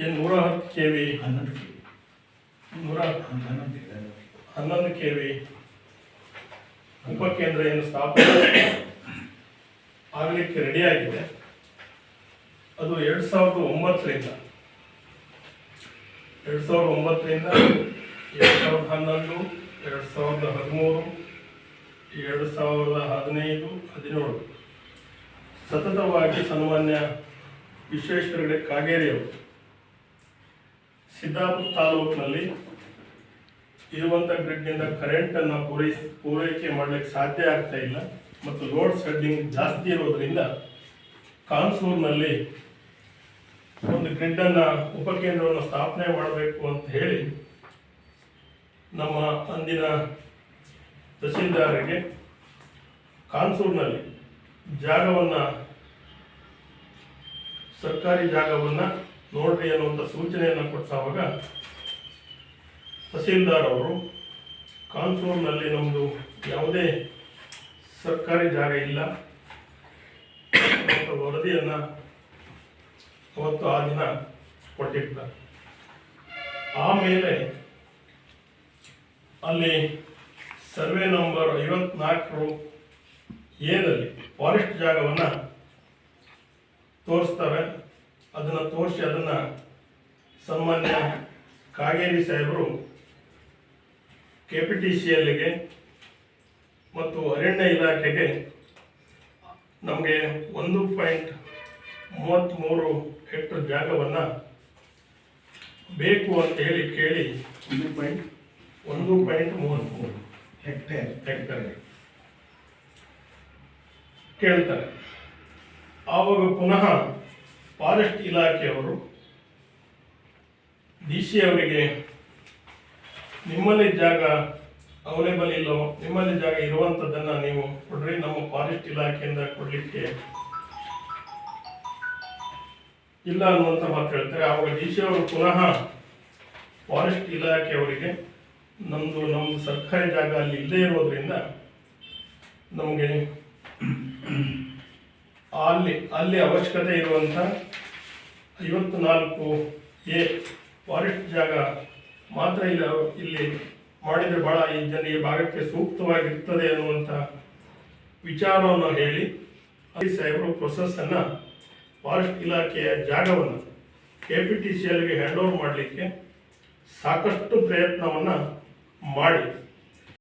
ಏನು ನೂರ ಹತ್ತು ಕೆ ವಿ ಹನ್ನೊಂದು ಕೆ ನೂರ ಹನ್ನೊಂದು ಹನ್ನೊಂದು ಕೆ ವಿ ಉಪಕೇಂದ್ರ ಏನು ಸ್ಥಾಪನೆ? ಆಗಲಿಕ್ಕೆ ರೆಡಿಯಾಗಿದೆ ಅದು ಎರಡು ಸಾವಿರದ ಒಂಬತ್ತರಿಂದ. ಎರಡು ಸಾವಿರದ ಒಂಬತ್ತರಿಂದ ಎರಡು ಸಾವಿರದ ಹನ್ನೊಂದು ಎರಡು ಸಾವಿರದ ಹದಿಮೂರು ಎರಡು ಸಾವಿರದ ಹದಿನೈದು ಹದಿನೇಳು. ಸತತವಾಗಿ ಸನ್ಮಾನ್ಯ ವಿಶ್ವೇಶ್ವರ ಹೆಗಡೆ ಕಾಗೇರಿಯವರು ಸಿದ್ದಾಪುರ ತಾಲೂಕಿನಲ್ಲಿ ಇರುವಂಥ ಗ್ರಿಡ್ನಿಂದ ಕರೆಂಟನ್ನು ಪೂರೈಸ್, ಪೂರೈಕೆ ಮಾಡಲಿಕ್ಕೆ ಸಾಧ್ಯ ಆಗ್ತಾ ಇಲ್ಲ ಮತ್ತು ಲೋಡ್ ಶೆಡ್ಡಿಂಗ್ ಜಾಸ್ತಿ ಇರೋದ್ರಿಂದ ಕಾನ್ಸೂರ್ನಲ್ಲಿ ಒಂದು ಗ್ರಿಡ್ಡನ್ನು ಉಪಕೇಂದ್ರವನ್ನು ಸ್ಥಾಪನೆ ಮಾಡಬೇಕು ಅಂತ ಹೇಳಿ ನಮ್ಮ ಅಂದಿನ ತಹಸೀಲ್ದಾರರಿಗೆ ಕಾನ್ಸೂರ್ನಲ್ಲಿ ಜಾಗವನ್ನು ಸರ್ಕಾರಿ ಜಾಗವನ್ನು ನೋಡ್ರಿ ಅನ್ನುವಂಥ ಸೂಚನೆಯನ್ನು ಕೊಟ್ಟಾಗ ತಹಸೀಲ್ದಾರ್ ಅವರು ಕಾನ್ಸೂರ್ನಲ್ಲಿ ನಮ್ಮದು ಯಾವುದೇ ಸರ್ಕಾರಿ ಜಾಗ ಇಲ್ಲ. ವರದಿಯನ್ನು ಅವತ್ತು ಆ ದಿನ ಕೊಟ್ಟಿರ್ತಾರೆ ಆಮೇಲೆ ಅಲ್ಲಿ ಸರ್ವೆ ನಂಬರ್ ಐವತ್ನಾಲ್ಕರು ಏನಲ್ಲಿ ಫಾರೆಸ್ಟ್ ಜಾಗವನ್ನು ಅದನ್ನು ಸನ್ಮಾನ್ಯ ಕಾಗೇರಿ ಸಾಹೇಬರು ಕೆ ಪಿ ಟಿ ಸಿ ಎಲ್ಗೆ ಮತ್ತು ಅರಣ್ಯ ಇಲಾಖೆಗೆ ನಮಗೆ ಒಂದು ಪಾಯಿಂಟ್ ಮೂವತ್ತ್ಮೂರು ಹೆಕ್ಟರ್ ಜಾಗವನ್ನು ಬೇಕು ಅಂತ ಹೇಳಿ ಕೇಳಿ ಒಂದು ಪಾಯಿಂಟ್ ಒಂದು ಪಾಯಿಂಟ್ ಮೂವತ್ತ್ಮೂರು ಹೆಕ್ಟೇರ್. ಹೆಕ್ಟರ್. ಕೇಳ್ತಾರೆ. ಆವಾಗ ಪುನಃ ಫಾರೆಸ್ಟ್ ಇಲಾಖೆಯವರು ಡಿ ಸಿ ಅವರಿಗೆ ನಿಮ್ಮಲ್ಲಿ ಜಾಗ ಅವೈಲೇಬಲ್ ಇಲ್ಲೋ, ನಿಮ್ಮಲ್ಲಿ ಜಾಗ ಇರುವಂಥದ್ದನ್ನು ನೀವು ಕೊಡ್ರಿ, ನಮ್ಮ ಫಾರೆಸ್ಟ್ ಇಲಾಖೆಯಿಂದ ಕೊಡಲಿಕ್ಕೆ. ಇಲ್ಲ ಅನ್ನುವಂಥ ಮಾತು ಹೇಳ್ತಾರೆ. ಆವಾಗ ಡಿ ಸಿ ಅವರು ಪುನಃ ಫಾರೆಸ್ಟ್ ಇಲಾಖೆಯವರಿಗೆ ನಮ್ಮದು ನಮ್ಮದು ಸರ್ಕಾರಿ ಜಾಗ ಅಲ್ಲಿ ಇಲ್ಲದೇ ಇರೋದ್ರಿಂದ ನಮಗೆ ಅಲ್ಲಿ ಅಲ್ಲಿ ಅವಶ್ಯಕತೆ ಇರುವಂಥ ಐವತ್ತು ನಾಲ್ಕು ಎ ಫಾರೆಸ್ಟ್ ಜಾಗ ಮಾತ್ರ ಇಲ್ಲ, ಇಲ್ಲಿ ಮಾಡಿದರೆ ಭಾಳ ಈ ಜನ ಈ ಭಾಗಕ್ಕೆ ಸೂಕ್ತವಾಗಿರ್ತದೆ ಅನ್ನುವಂಥ ವಿಚಾರವನ್ನು ಹೇಳಿ ಅಲ್ಲಿ ಸಾಹೇಬರು ಪ್ರೊಸೆಸ್ಸನ್ನು ಫಾರೆಸ್ಟ್ ಇಲಾಖೆಯ ಜಾಗವನ್ನು ಕೆ ಪಿ ಟಿ ಸಿ ಎಲ್ಗೆ ಹ್ಯಾಂಡ್ ಓವರ್ ಮಾಡಲಿಕ್ಕೆ ಸಾಕಷ್ಟು ಪ್ರಯತ್ನವನ್ನು ಮಾಡಿ.